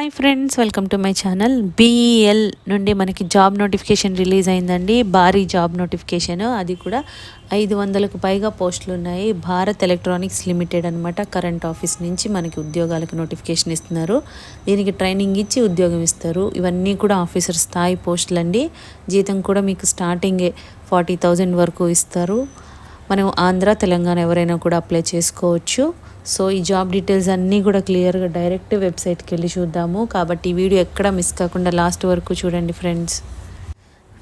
Hi friends welcome to my channel BEL నుండి మనకి job notification release అయిందండి. భారీ జాబ్ నోటిఫికేషన్ అది కూడా ఐదు వందలకు పైగా పోస్టులు ఉన్నాయి. భారత్ ఎలక్ట్రానిక్స్ లిమిటెడ్ అనమాట కరెంట్ ఆఫీస్ నుంచి మనకి ఉద్యోగాలకు నోటిఫికేషన్ ఇస్తున్నారు. దీనికి ట్రైనింగ్ ఇచ్చి ఉద్యోగం ఇస్తారు. ఇవన్నీ కూడా ఆఫీసర్ స్థాయి పోస్టులు అండి జీతం కూడా మీకు స్టార్టింగే ఫార్టీ థౌజండ్ వరకు ఇస్తారు. మనం ఆంధ్ర తెలంగాణ ఎవరైనా కూడా అప్లై చేసుకోవచ్చు. సో ఈ జాబ్ డీటెయిల్స్ అన్నీ కూడా క్లియర్గా డైరెక్ట్ వెబ్సైట్కి వెళ్ళి చూద్దాము. కాబట్టి ఈ వీడియో ఎక్కడ మిస్ కాకుండా లాస్ట్ వరకు చూడండి ఫ్రెండ్స్.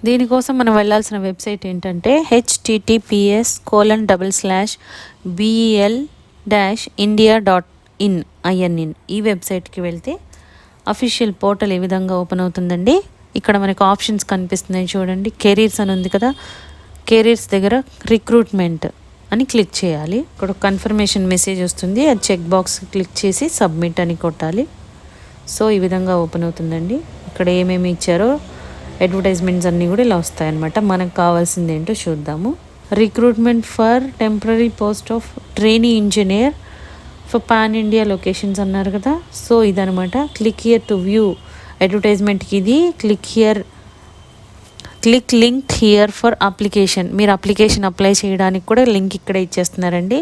దీనికోసం మనం వెళ్ళాల్సిన వెబ్సైట్ ఏంటంటే HTTPS colon double slash BEL dash India dot in IN in ఈ వెబ్సైట్కి వెళ్తే అఫీషియల్ పోర్టల్ ఏ విధంగా ఓపెన్ అవుతుందండి. ఇక్కడ మనకు ఆప్షన్స్ కనిపిస్తున్నాయి చూడండి. కెరీర్స్ అని ఉంది కదా. కెరీర్స్ దగ్గర రిక్రూట్మెంట్. అని క్లిక్ చేయాలి. ఇక్కడ కన్ఫర్మేషన్ మెసేజ్ వస్తుంది. అది చెక్ బాక్స్ క్లిక్ చేసి సబ్మిట్ అని కొట్టాలి. సో ఈ విధంగా ఓపెన్ అవుతుందండి. ఇక్కడ ఏమేమి ఇచ్చారో అడ్వర్టైజ్మెంట్స్ అన్నీ కూడా ఇలా వస్తాయన్నమాట. మనకు కావాల్సింది ఏంటో చూద్దాము. Recruitment for temporary post of trainee engineer for pan India locations అన్నారు కదా. సో ఇదనమాట క్లిక్ హియర్ టు వ్యూ అడ్వర్టైజ్మెంట్కి ఇది click here click link here for application మీరు అప్లికేషన్ అప్లై చేయడానికి కూడా లింక్ ఇక్కడే ఇచ్చేస్తున్నారండి.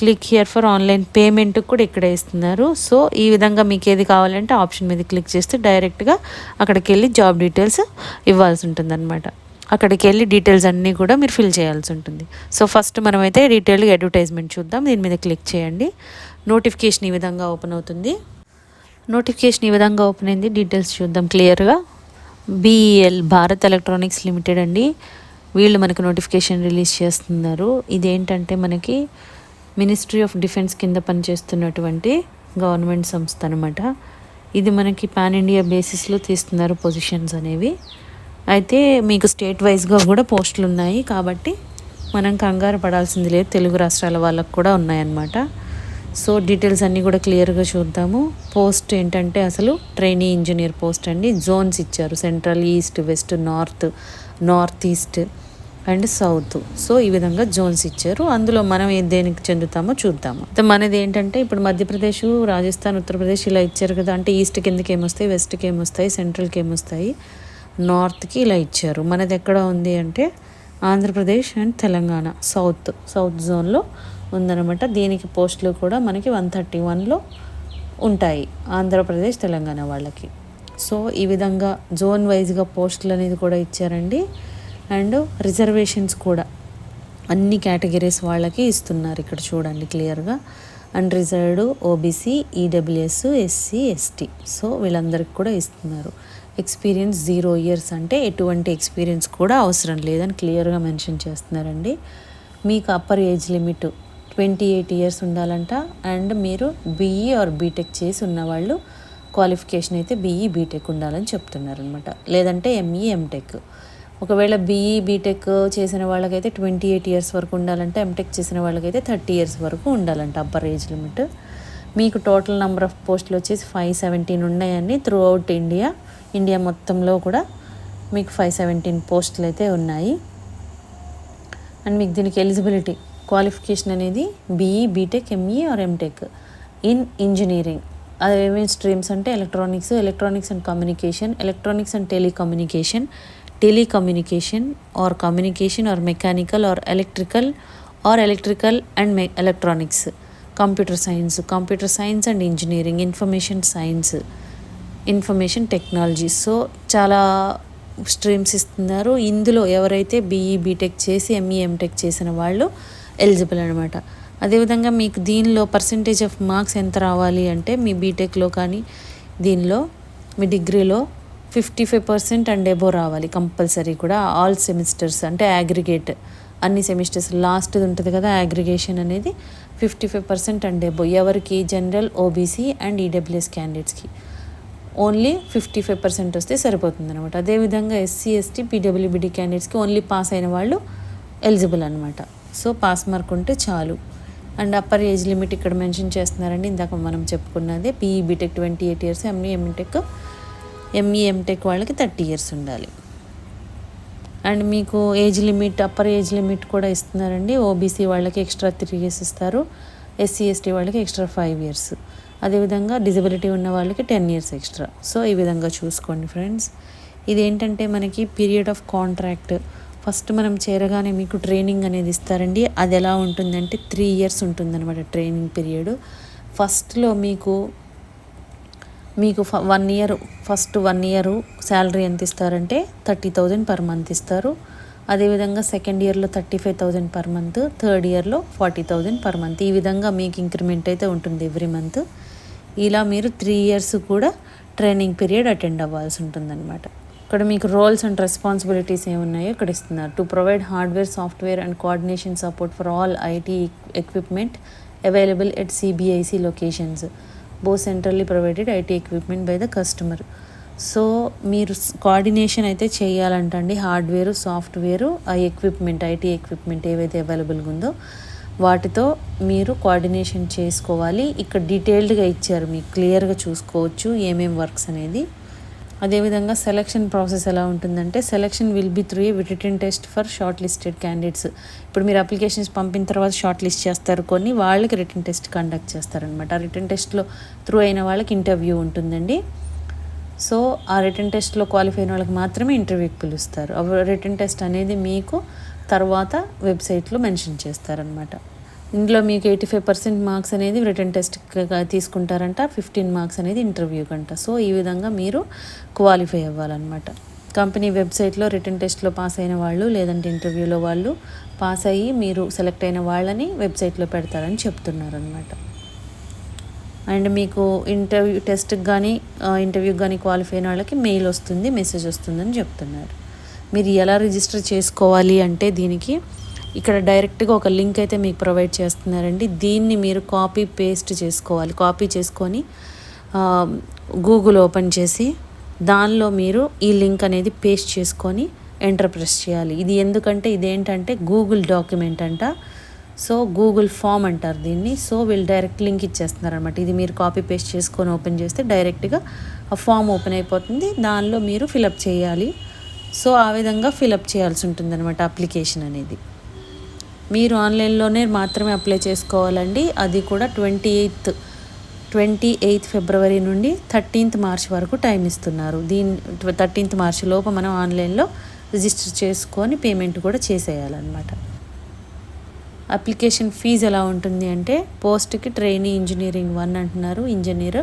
Click here for online payment కూడా ఇక్కడే ఇస్తున్నారు. సో ఈ విధంగా మీకు ఏది కావాలంటే ఆప్షన్ మీద క్లిక్ చేస్తే డైరెక్ట్గా అక్కడికి వెళ్ళి జాబ్ డీటెయిల్స్ ఇవ్వాల్సి ఉంటుందన్నమాట. అక్కడికి వెళ్ళి డీటెయిల్స్ అన్నీ కూడా మీరు ఫిల్ చేయాల్సి ఉంటుంది. సో ఫస్ట్ మనమైతే డీటెయిల్గా అడ్వర్టైజ్మెంట్ చూద్దాం. దీని మీద క్లిక్ చేయండి. నోటిఫికేషన్ ఈ విధంగా ఓపెన్ అవుతుంది. నోటిఫికేషన్ ఈ విధంగా ఓపెన్ అయింది. డీటెయిల్స్ చూద్దాం క్లియర్గా బిఎల్ భారత్ ఎలక్ట్రానిక్స్ లిమిటెడ్ అండి. వీళ్ళు మనకు నోటిఫికేషన్ రిలీజ్ చేస్తున్నారు. ఇదేంటంటే మనకి మినిస్ట్రీ ఆఫ్ డిఫెన్స్ కింద పనిచేస్తున్నటువంటి గవర్నమెంట్ సంస్థ అనమాట ఇది మనకి పాన్ ఇండియా బేసిస్లో తీస్తున్నారు పొజిషన్స్ అనేవి. అయితే మీకు స్టేట్ వైజ్గా కూడా పోస్టులు ఉన్నాయి కాబట్టి మనం కంగారు పడాల్సింది లేదు. తెలుగు రాష్ట్రాల వాళ్ళకు కూడా ఉన్నాయన్నమాట. సో డీటెయిల్స్ అన్నీ కూడా క్లియర్గా చూద్దాము. పోస్ట్ ఏంటంటే అసలు ట్రైనింగ్ ఇంజనీర్ పోస్ట్ అండి. జోన్స్ ఇచ్చారు. Central east west north north east and south. So ఈ విధంగా జోన్స్ ఇచ్చారు. అందులో మనం ఏ దేనికి చెందుతామో చూద్దాము. మనది ఏంటంటే ఇప్పుడు మధ్యప్రదేశ్ రాజస్థాన్ ఉత్తరప్రదేశ్ ఇలా ఇచ్చారు కదా. అంటే ఈస్ట్ కిందకి ఏమొస్తాయి వెస్ట్కి ఏమొస్తాయి సెంట్రల్కి ఏమొస్తాయి నార్త్కి ఇలా ఇచ్చారు. మనది ఎక్కడ ఉంది అంటే Andhra Pradesh and Telangana. South south జోన్లో ఉందన్నమాట. దీనికి పోస్టులు కూడా మనకి వన్ థర్టీ వన్లో ఉంటాయి ఆంధ్రప్రదేశ్ తెలంగాణ వాళ్ళకి. సో ఈ విధంగా జోన్ వైజ్గా పోస్టులు అనేది కూడా ఇచ్చారండి. అండ్ రిజర్వేషన్స్ కూడా అన్ని కేటగిరీస్ వాళ్ళకి ఇస్తున్నారు ఇక్కడ చూడండి క్లియర్గా. And reserved OBC EWS SC ST. So వీళ్ళందరికీ కూడా ఇస్తున్నారు. ఎక్స్పీరియన్స్ జీరో ఇయర్స్ అంటే ఎటువంటి ఎక్స్పీరియన్స్ కూడా అవసరం లేదని క్లియర్గా మెన్షన్ చేస్తున్నారండి. మీకు upper age limit twenty eight years ఉండాలంట. అండ్ మీరు బీఈ ఆర్ బీటెక్ చేసి ఉన్నవాళ్ళు క్వాలిఫికేషన్ అయితే బీఈ బీటెక్ ఉండాలని చెప్తున్నారు అనమాట లేదంటే ఎంఈ ఎంటెక్. ఒకవేళ బీఈ బీటెక్ చేసిన వాళ్ళకైతే ట్వంటీ ఎయిట్ ఇయర్స్ వరకు ఉండాలంటే. ఎంటెక్ చేసిన వాళ్ళకైతే థర్టీ ఇయర్స్ వరకు ఉండాలంట అప్పర్ ఏజ్ లిమిట్. మీకు టోటల్ నెంబర్ ఆఫ్ పోస్టులు వచ్చేసి ఫైవ్ సెవెంటీన్ ఉన్నాయని త్రూ అవుట్ ఇండియా. ఇండియా మొత్తంలో కూడా మీకు ఫైవ్ సెవెంటీన్ పోస్టులు అయితే ఉన్నాయి. అండ్ మీకు దీనికి ఎలిజిబిలిటీ క్వాలిఫికేషన్ అనేది BE BTech ME or MTech in engineering అది ఏమేమి స్ట్రీమ్స్ అంటే electronics electronics and communication electronics and telecommunication telecommunication or communication or mechanical or electrical or electrical and మె electronics computer science computer science and engineering information science information technology. So చాలా streams ఇస్తున్నారు. ఇందులో ఎవరైతే BE BTech చేసి ME MTech చేసిన వాళ్ళు eligible అనమాట అదేవిధంగా మీకు దీనిలో పర్సంటేజ్ ఆఫ్ మార్క్స్ ఎంత రావాలి అంటే మీ బీటెక్లో కానీ దీనిలో మీ డిగ్రీలో fifty five percent and above రావాలి కంపల్సరీ కూడా. ఆల్ సెమిస్టర్స్ అంటే అగ్రిగేట్ అన్ని సెమిస్టర్స్ లాస్ట్ ఉంటుంది కదా అగ్రిగేషన్ అనేది fifty five percent and above ఎవరికి? జనరల్ ఓబీసీ అండ్ ఈడబ్ల్యూఎస్ క్యాండిడేట్స్కి ఓన్లీ ఫిఫ్టీ ఫైవ్ పర్సెంట్ వస్తే సరిపోతుంది అనమాట అదేవిధంగా ఎస్సీ ఎస్టీ పీడబ్ల్యూబీడీ క్యాండిడేట్స్కి ఓన్లీ పాస్ అయిన వాళ్ళు ఎలిజిబుల్ అనమాట సో పాస్ మార్క్ ఉంటే చాలు. అండ్ అప్పర్ ఏజ్ లిమిట్ ఇక్కడ మెన్షన్ చేస్తున్నారండి. ఇందాక మనం చెప్పుకున్నదే BE BTech twenty eight years ME MTech ME MTech వాళ్ళకి థర్టీ ఇయర్స్ ఉండాలి. అండ్ మీకు age limit upper age limit కూడా ఇస్తున్నారండి. ఓబీసీ వాళ్ళకి ఎక్స్ట్రా త్రీ ఇయర్స్ ఇస్తారు. ఎస్సీ ఎస్టీ వాళ్ళకి ఎక్స్ట్రా ఫైవ్ ఇయర్స్ అదేవిధంగా డిజబిలిటీ ఉన్న వాళ్ళకి టెన్ ఇయర్స్ ఎక్స్ట్రా. సో ఈ విధంగా చూసుకోండి ఫ్రెండ్స్. ఇది ఏంటంటే మనకి పీరియడ్ ఆఫ్ కాంట్రాక్ట్. ఫస్ట్ మనం చేరగానే మీకు ట్రైనింగ్ అనేది ఇస్తారండి. అది ఎలా ఉంటుందంటే త్రీ ఇయర్స్ ఉంటుందన్నమాట ట్రైనింగ్ పీరియడ్. ఫస్ట్లో మీకు మీకు one year first one year salary ఎంత ఇస్తారంటే థర్టీ థౌజండ్ పర్ మంత్ ఇస్తారు. అదేవిధంగా సెకండ్ ఇయర్లో thirty five thousand per month third ఇయర్లో ఫార్టీ థౌజండ్ పర్ మంత్ ఈ విధంగా మీకు ఇంక్రిమెంట్ అయితే ఉంటుంది ఎవ్రీ మంత్ ఇలా మీరు త్రీ ఇయర్స్ కూడా ట్రైనింగ్ పీరియడ్ అటెండ్ అవ్వాల్సి ఉంటుందన్నమాట. ఇక్కడ మీకు రోల్స్ అండ్ రెస్పాన్సిబిలిటీస్ ఏమున్నాయో ఇక్కడ ఇస్తున్నారు. To provide hardware software and coordination support for all IT equipment available at CBIC locations both centrally provided IT equipment by the customer so మీరు coordination అయితే చేయాలంటండి. హార్డ్వేర్ సాఫ్ట్వేర్ ఆ ఎక్విప్మెంట్ ఐటీ ఎక్విప్మెంట్ ఏవైతే అవైలబుల్గా ఉందో వాటితో మీరు కోఆర్డినేషన్ చేసుకోవాలి. ఇక్కడ డీటెయిల్డ్గా ఇచ్చారు మీకు క్లియర్గా చూసుకోవచ్చు ఏమేమి వర్క్స్ అనేది. అదేవిధంగా సెలక్షన్ ప్రాసెస్ ఎలా ఉంటుందంటే selection will be through written test for shortlisted candidates ఇప్పుడు మీరు అప్లికేషన్స్ పంపిన తర్వాత షార్ట్ లిస్ట్ చేస్తారు. కొన్ని వాళ్ళకి రిటర్న్ టెస్ట్ కండక్ట్ చేస్తారనమాట ఆ రిటర్న్ టెస్ట్లో త్రూ అయిన వాళ్ళకి ఇంటర్వ్యూ ఉంటుందండి. సో ఆ రిటర్న్ టెస్ట్లో క్వాలిఫై అయిన వాళ్ళకి మాత్రమే ఇంటర్వ్యూకి పిలుస్తారు. రిటర్న్ టెస్ట్ అనేది మీకు తర్వాత వెబ్సైట్లో మెన్షన్ చేస్తారనమాట ఇందులో మీకు ఎయిటీ ఫైవ్ పర్సెంట్ మార్క్స్ అనేది రిటర్న్ టెస్ట్ తీసుకుంటారంట ఫిఫ్టీన్ మార్క్స్ అనేది ఇంటర్వ్యూ కంట సో ఈ విధంగా మీరు క్వాలిఫై అవ్వాలన్నమాట. కంపెనీ వెబ్సైట్లో రిటర్న్ టెస్ట్లో పాస్ అయిన వాళ్ళు లేదంటే ఇంటర్వ్యూలో వాళ్ళు పాస్ అయ్యి మీరు సెలెక్ట్ అయిన వాళ్ళని వెబ్సైట్లో పెడతారని చెప్తున్నారనమాట అండ్ మీకు ఇంటర్వ్యూ టెస్ట్కి కానీ ఇంటర్వ్యూకి కానీ క్వాలిఫై అయిన వాళ్ళకి మెయిల్ వస్తుంది మెసేజ్ వస్తుందని చెప్తున్నారు. మీరు ఎలా రిజిస్టర్ చేసుకోవాలి అంటే దీనికి ఇక్కడ డైరెక్ట్గా ఒక లింక్ అయితే మీకు ప్రొవైడ్ చేస్తున్నారండి. దీన్ని మీరు కాపీ పేస్ట్ చేసుకోవాలి. కాపీ చేసుకొని గూగుల్ ఓపెన్ చేసి దానిలో మీరు ఈ లింక్ అనేది పేస్ట్ చేసుకొని ఎంటర్ ప్రెస్ చేయాలి. ఇది ఎందుకంటే ఇదేంటంటే గూగుల్ డాక్యుమెంట్ అంట. సో గూగుల్ ఫామ్ అంటారు దీన్ని. సో వీళ్ళు డైరెక్ట్ లింక్ ఇచ్చేస్తున్నారు అనమాట ఇది మీరు కాపీ పేస్ట్ చేసుకొని ఓపెన్ చేస్తే డైరెక్ట్గా ఆ ఫామ్ ఓపెన్ అయిపోతుంది. దానిలో మీరు ఫిలప్ చేయాలి. సో ఆ విధంగా ఫిలప్ చేయాల్సి ఉంటుంది అనమాట అప్లికేషన్ అనేది. మీరు ఆన్లైన్లోనే మాత్రమే అప్లై చేసుకోవాలండి. అది కూడా twenty eighth twenty eighth February నుండి థర్టీన్త్ మార్చ్ వరకు టైం ఇస్తున్నారు. దీని థర్టీన్త్ మార్చ్ లోపు మనం ఆన్లైన్లో రిజిస్టర్ చేసుకొని పేమెంట్ కూడా చేసేయాలన్నమాట. అప్లికేషన్ ఫీజు ఎలా ఉంటుంది అంటే పోస్ట్కి ట్రైనింగ్ ఇంజనీరింగ్ వన్ అంటున్నారు. Engineer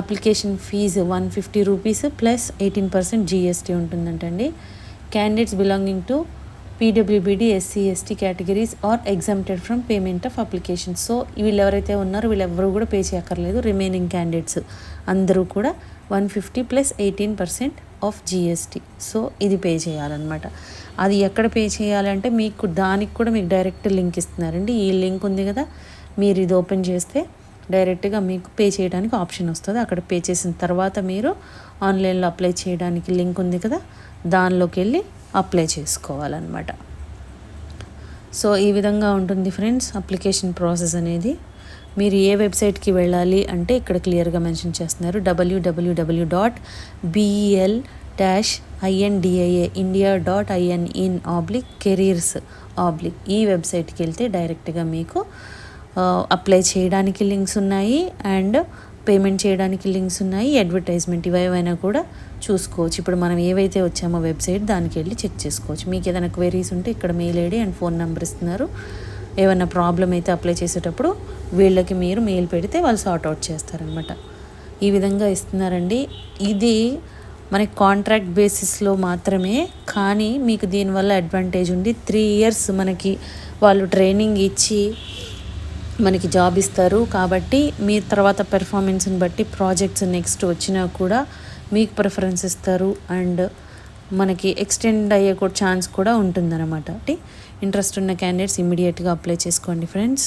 application fee one fifty rupees plus eighteen percent GST ఉంటుందంటండి. Candidates belonging to PWBD SC ST categories are exempted from payment of application so వీళ్ళు ఎవరైతే ఉన్నారో వీళ్ళెవరూ కూడా పే చేయక్కర్లేదు. రిమైనింగ్ క్యాండిడేట్స్ అందరూ కూడా one fifty plus eighteen percent of GST so ఇది pay చేయాలన్నమాట. అది ఎక్కడ పే చేయాలంటే మీకు దానికి కూడా మీకు డైరెక్ట్ లింక్ ఇస్తున్నారండి. ఈ లింక్ ఉంది కదా మీరు ఇది ఓపెన్ చేస్తే డైరెక్ట్గా మీకు పే చేయడానికి ఆప్షన్ వస్తుంది. అక్కడ పే చేసిన తర్వాత మీరు ఆన్లైన్లో అప్లై చేయడానికి లింక్ ఉంది కదా దానిలోకి వెళ్ళి అప్లై చేసుకోవాలన్నమాట. సో ఈ విధంగా ఉంటుంది ఫ్రెండ్స్ అప్లికేషన్ ప్రాసెస్ అనేది. మీరు ఏ వెబ్సైట్కి వెళ్ళాలి అంటే ఇక్కడ క్లియర్గా మెన్షన్ చేస్తున్నారు WWW dot BL dash I N D I A India dot IN in oblique careers oblique. ఈ వెబ్సైట్కి వెళ్తే డైరెక్ట్గా మీకు అప్లై చేయడానికి లింక్స్ ఉన్నాయి అండ్ పేమెంట్ చేయడానికి లింక్స్ ఉన్నాయి అడ్వర్టైజ్మెంట్ ఇవేవైనా కూడా చూసుకోవచ్చు. ఇప్పుడు మనం ఏవైతే వచ్చామో వెబ్సైట్ దానికి వెళ్ళి చెక్ చేసుకోవచ్చు. మీకు ఏదైనా క్వెరీస్ ఉంటే ఇక్కడ mail ID and phone number ఇస్తున్నారు. ఏమైనా ప్రాబ్లం అయితే అప్లై చేసేటప్పుడు వీళ్ళకి మీరు మెయిల్ పెడితే వాళ్ళు సార్ట్ అవుట్ చేస్తారనమాట ఈ విధంగా ఇస్తున్నారండి. ఇది మనకి కాంట్రాక్ట్ బేసిస్లో మాత్రమే కానీ మీకు దీనివల్ల అడ్వాంటేజ్ ఉంది. త్రీ ఇయర్స్ మనకి వాళ్ళు ట్రైనింగ్ ఇచ్చి మనకి జాబ్ ఇస్తారు. కాబట్టి మీ తర్వాత పెర్ఫార్మెన్స్ని బట్టి ప్రాజెక్ట్స్ నెక్స్ట్ వచ్చినా కూడా మీకు ప్రిఫరెన్స్ ఇస్తారు. అండ్ మనకి ఎక్స్టెండ్ అయ్యే కూడా ఛాన్స్ కూడా ఉంటుందన్నమాట. ఇంట్రెస్ట్ ఉన్న క్యాండిడేట్స్ ఇమీడియట్గా అప్లై చేసుకోండి ఫ్రెండ్స్